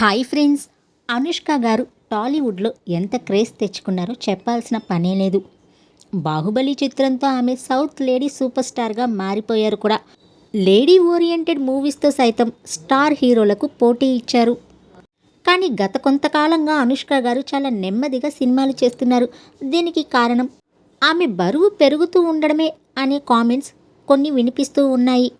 Hi friends. Anushka గారు టాలీవుడ్లో ఎంత క్రేజ్ తెచ్చుకున్నారో చెప్పాల్సిన పనే లేదు. బాహుబలి చిత్రంతో ఆమె సౌత్ లేడీ సూపర్ స్టార్గా మారిపోయారు కూడా. లేడీ ఓరియంటెడ్ మూవీస్తో సైతం స్టార్ హీరోలకు పోటీ ఇచ్చారు. కానీ గత కొంతకాలంగా అనుష్క గారు చాలా నెమ్మదిగా సినిమాలు చేస్తున్నారు. దీనికి కారణం ఆమె బరువు పెరుగుతూ ఉండడమే అనే కామెంట్స్ కొన్ని వినిపిస్తూ ఉన్నాయి.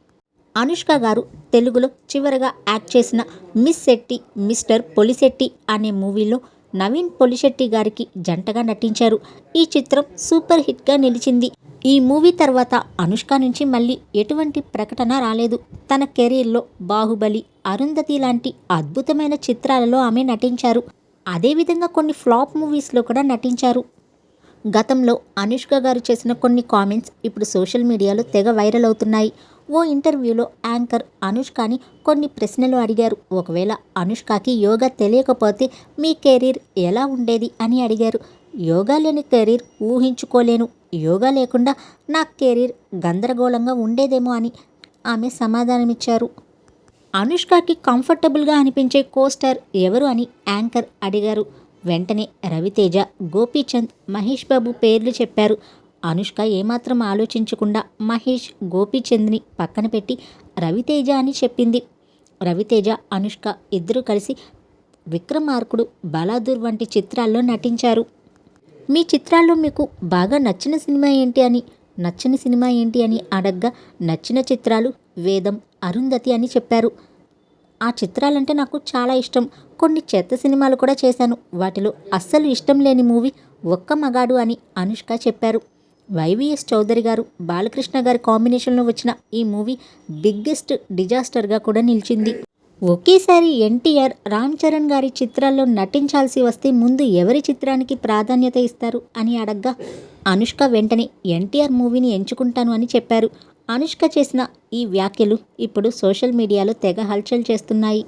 అనుష్క గారు తెలుగులో చివరగా యాక్ట్ చేసిన మిస్ శెట్టి మిస్టర్ పొలిశెట్టి అనే మూవీలో నవీన్ పొలిశెట్టి గారికి జంటగా నటించారు. ఈ చిత్రం సూపర్ హిట్గా నిలిచింది. ఈ మూవీ తర్వాత అనుష్క నుంచి మళ్ళీ ఎటువంటి ప్రకటన రాలేదు. తన కెరీర్లో బాహుబలి అరుంధతి లాంటి అద్భుతమైన చిత్రాలలో ఆమె నటించారు. అదేవిధంగా కొన్ని ఫ్లాప్ మూవీస్లో కూడా నటించారు. గతంలో అనుష్క గారు చేసిన కొన్ని కామెంట్స్ ఇప్పుడు సోషల్ మీడియాలో తెగ వైరల్ అవుతున్నాయి. ఓ ఇంటర్వ్యూలో యాంకర్ అనుష్కని కొన్ని ప్రశ్నలు అడిగారు. ఒకవేళ అనుష్కకి యోగా తెలియకపోతే మీ కెరీర్ ఎలా ఉండేది అని అడిగారు. యోగా లేని కెరీర్ ఊహించుకోలేను. యోగా లేకుండా నా కెరీర్ గందరగోళంగా ఉండేదేమో అని ఆమె సమాధానమిచ్చారు. అనుష్కకి కంఫర్టబుల్గా అనిపించే కోస్టర్ ఎవరు అని యాంకర్ అడిగారు. వెంటనే రవితేజ గోపీచంద్ మహేష్ బాబు పేర్లు చెప్పారు. అనుష్క ఏమాత్రం ఆలోచించకుండా మహేష్ గోపీచంద్ని పక్కన పెట్టి రవితేజ అని చెప్పింది. రవితేజ అనుష్క ఇద్దరు కలిసి విక్రమార్కుడు బలాదూర్ వంటి చిత్రాల్లో నటించారు. మీ చిత్రాల్లో మీకు బాగా నచ్చిన సినిమా ఏంటి అని నచ్చని సినిమా ఏంటి అని అడగ్గా నచ్చిన చిత్రాలు వేదం అరుంధతి అని చెప్పారు. ఆ చిత్రాలంటే నాకు చాలా ఇష్టం. కొన్ని చెత్త సినిమాలు కూడా చేశాను. వాటిలో అస్సలు ఇష్టం లేని మూవీ ఒక్క మగాడు అని అనుష్క చెప్పారు. వైవిఎస్ చౌదరి గారు బాలకృష్ణ గారి కాంబినేషన్లో వచ్చిన ఈ మూవీ బిగ్గెస్ట్ డిజాస్టర్గా కూడా నిలిచింది. ఒకేసారి ఎన్టీఆర్ రామ్ చరణ్ గారి చిత్రాల్లో నటించాల్సి వస్తే ముందు ఎవరి చిత్రానికి ప్రాధాన్యత ఇస్తారు అని అడగ్గా అనుష్క వెంటనే ఎన్టీఆర్ మూవీని ఎంచుకుంటాను అని చెప్పారు. అనుష్క చేసిన ఈ వ్యాఖ్యలు ఇప్పుడు సోషల్ మీడియాలో తెగ హల్చల్ చేస్తున్నాయి.